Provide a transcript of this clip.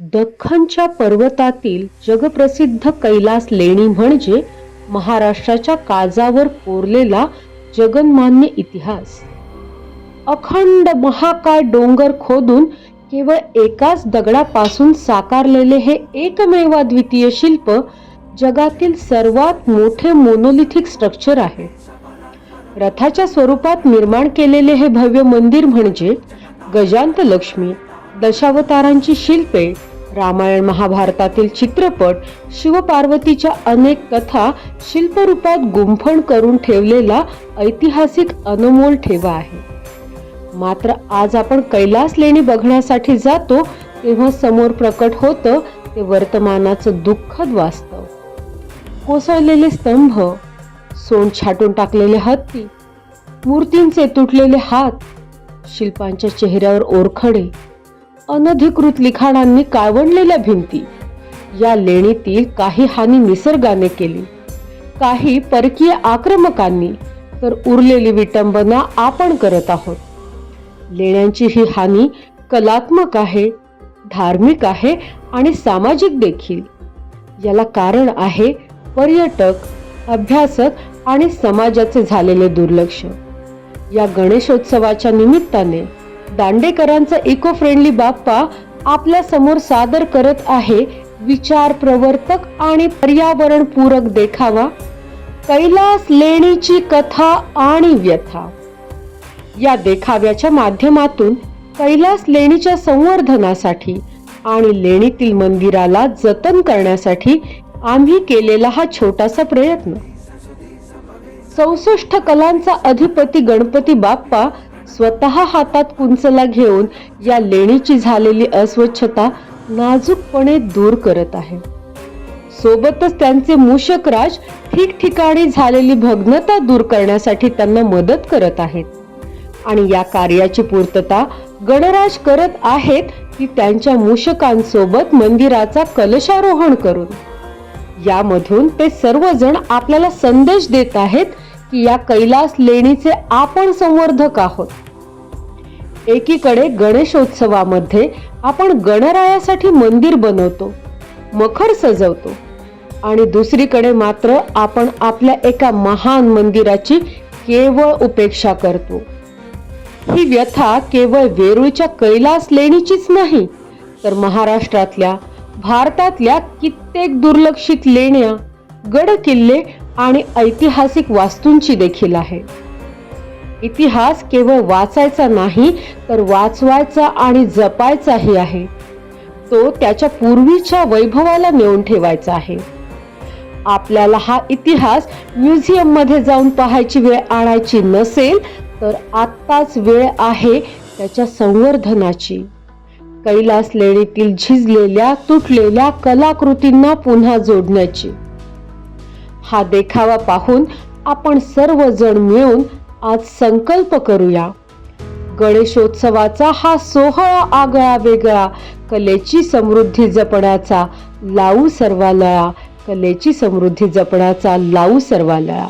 दख्खनच्या पर्वतातील जगप्रसिद्ध कैलास लेणी म्हणजे महाराष्ट्राच्या काजावर कोरलेला जगन्मान्य इतिहास. अखंड महाकाय डोंगर खोदून केवळ एकाच दगडापासून साकारलेले हे एकमेव द्वितीय शिल्प जगातील सर्वात मोठे मोनोलिथिक स्ट्रक्चर आहे. रथाच्या स्वरूपात निर्माण केलेले हे भव्य मंदिर म्हणजे गजांत लक्ष्मी दशावतारांची शिल्पे रामायण महाभारतातील चित्रपट शिवपार्वतीच्या अनेक कथा शिल्परूपात गुंफण करून ठेवलेला ऐतिहासिक अनमोल ठेवा आहे. मात्र आज आपण कैलास लेणी बघण्यासाठी जातो तेव्हा समोर प्रकट होतं ते वर्तमानाचं दुःखद वास्तव. कोसळलेले स्तंभ सोंड छाटून टाकलेले हत्ती मूर्तींचे तुटलेले हात शिल्पांच्या चेहऱ्यावर ओरखडे अनधिकृत लिखाणांनी कावडलेल्या भिंती. या लेणीतील काही हानी निसर्गाने केली. काही परकीय आक्रमकांनी तर उरलेली विटंबना आपण करत आहोत. लेण्यांची ही हानी कलात्मक आहे धार्मिक आहे आणि सामाजिक देखील. याला कारण आहे पर्यटक अभ्यासक आणि समाजाचे झालेले दुर्लक्ष. या गणेशोत्सवाच्या निमित्ताने दांडेकरांचा इको फ्रेंडली बाप्पा आपल्यासमोर सादर करत आहे विचार प्रवर्तक आणि पर्यावरण पूरक देखावा कैलास लेणीची कथा आणि व्यथा. या देखाव्याच्या माध्यमातून कैलास लेणीच्या संवर्धनासाठी आणि लेणीतील मंदिराला जतन करण्यासाठी आम्ही केलेला हा छोटासा प्रयत्न. चौसष्ट कलांचा अधिपती गणपती बाप्पा स्वतः हातात कुंचला घेऊन या लेणीची झालेली अस्वच्छता नाजूकपणे दूर करत आहे. सोबतच त्यांचे मूषकराज ठिकठिकाणी झालेली भग्नता दूर करण्यासाठी त्यांना मदत करत आहेत. आणि या कार्याची पूर्तता गणराज करत आहेत की त्यांच्या मूषकांसोबत मंदिराचा कलशारोहण करून. यामधून ते सर्वजण आपल्याला संदेश देत आहेत की या कैलास लेणीचे आपण संवर्धक आहोत. एकीकडे गणेशोत्सवामध्ये आपण गणरायासाठी मंदिर बनवतो मखर सजवतो आणि दुसरीकडे मात्र आपण आपल्या एका महान मंदिराची केवळ उपेक्षा करतो. ही व्यथा केवळ वेरूळच्या कैलास लेणीचीच नाही तर महाराष्ट्रातल्या भारतातल्या कित्येक दुर्लक्षित लेण्या गड किल्ले आणि ऐतिहासिक वास्तूंची देखील आहे. इतिहास केवळ वाचायचा नाही तर वाचवायचा आणि जपायचाही आहे. तो त्याच्या पूर्वीच्या वैभवाला नेऊन ठेवायचा आहे. आपल्याला हा इतिहास म्युझियममध्ये जाऊन पाहायची वेळ आणायची नसेल तर आत्ताच वेळ आहे त्याच्या संवर्धनाची. कैलास लेणीतील झिजलेल्या तुटलेल्या कलाकृतींना पुन्हा जोडण्याची. हा देखावा पाहून आपण सर्वजण मिळून आज संकल्प करूया. गणेशोत्सवाचा हा सोहळा आगळा वेगळा कलेची समृद्धी जपण्याचा लावू सर्वालया कलेची समृद्धी जपण्याचा लावू सर्वालया.